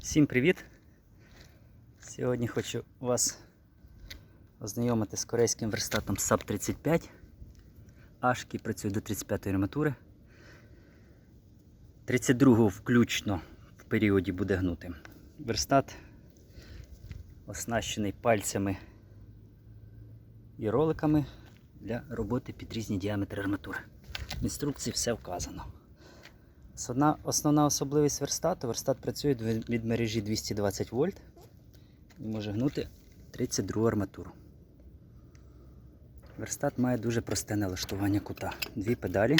Всім привіт! Сьогодні хочу вас ознайомити з корейським верстатом SAP 35 Аж, який працює до 35-ї арматури. 32-го включно в періоді буде гнути. Верстат оснащений пальцями і роликами для роботи під різні діаметри арматури. В інструкції все вказано. Основна, основна особливість верстату. Верстат працює від мережі 220 вольт і може гнути 32 арматуру. Верстат має дуже просте налаштування кута. Дві педалі,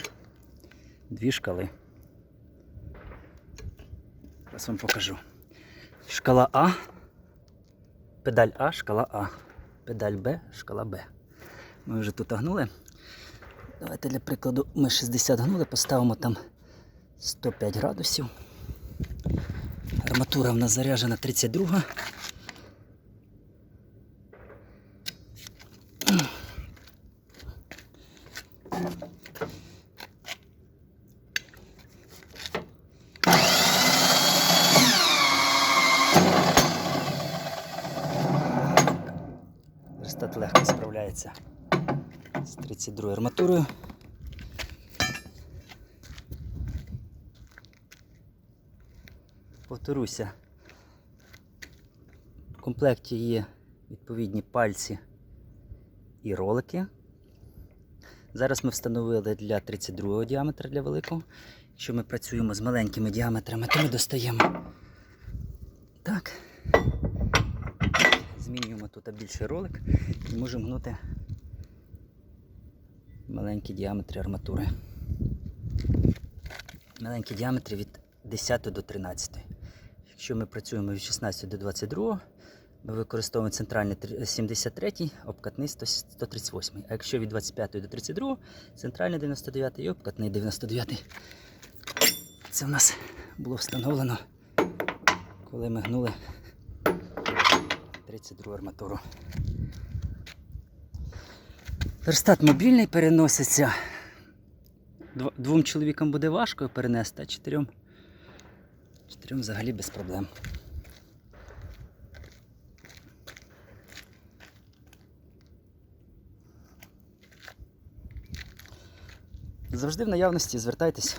дві шкали. Зараз вам покажу. Шкала А, педаль А, шкала А, педаль Б, шкала Б. Ми вже тут гнули. Давайте для прикладу ми 60 гнули, поставимо там 105 градусів. Арматура в нас заряджена 32. Верстат легко справляється з 32 арматурою. Повторюся, в комплекті є відповідні пальці і ролики. Зараз ми встановили для 32-го діаметра для великого. Якщо ми працюємо з маленькими діаметрами, то ми достаємо так. Змінюємо тут більший ролик і можемо гнути маленькі діаметри арматури. Маленькі діаметри від 10 до 13. Якщо ми працюємо від 16 до 22, ми використовуємо центральний три- 73, обкатний 100 138. А якщо від 25 до 32, центральний 99 і обкатний 99. Це в нас було встановлено, коли ми гнули 32 арматуру. Верстат мобільний переноситься. Двом чоловікам буде важко перенести, а чотирьом, чотирьом взагалі без проблем. Завжди в наявності звертайтесь.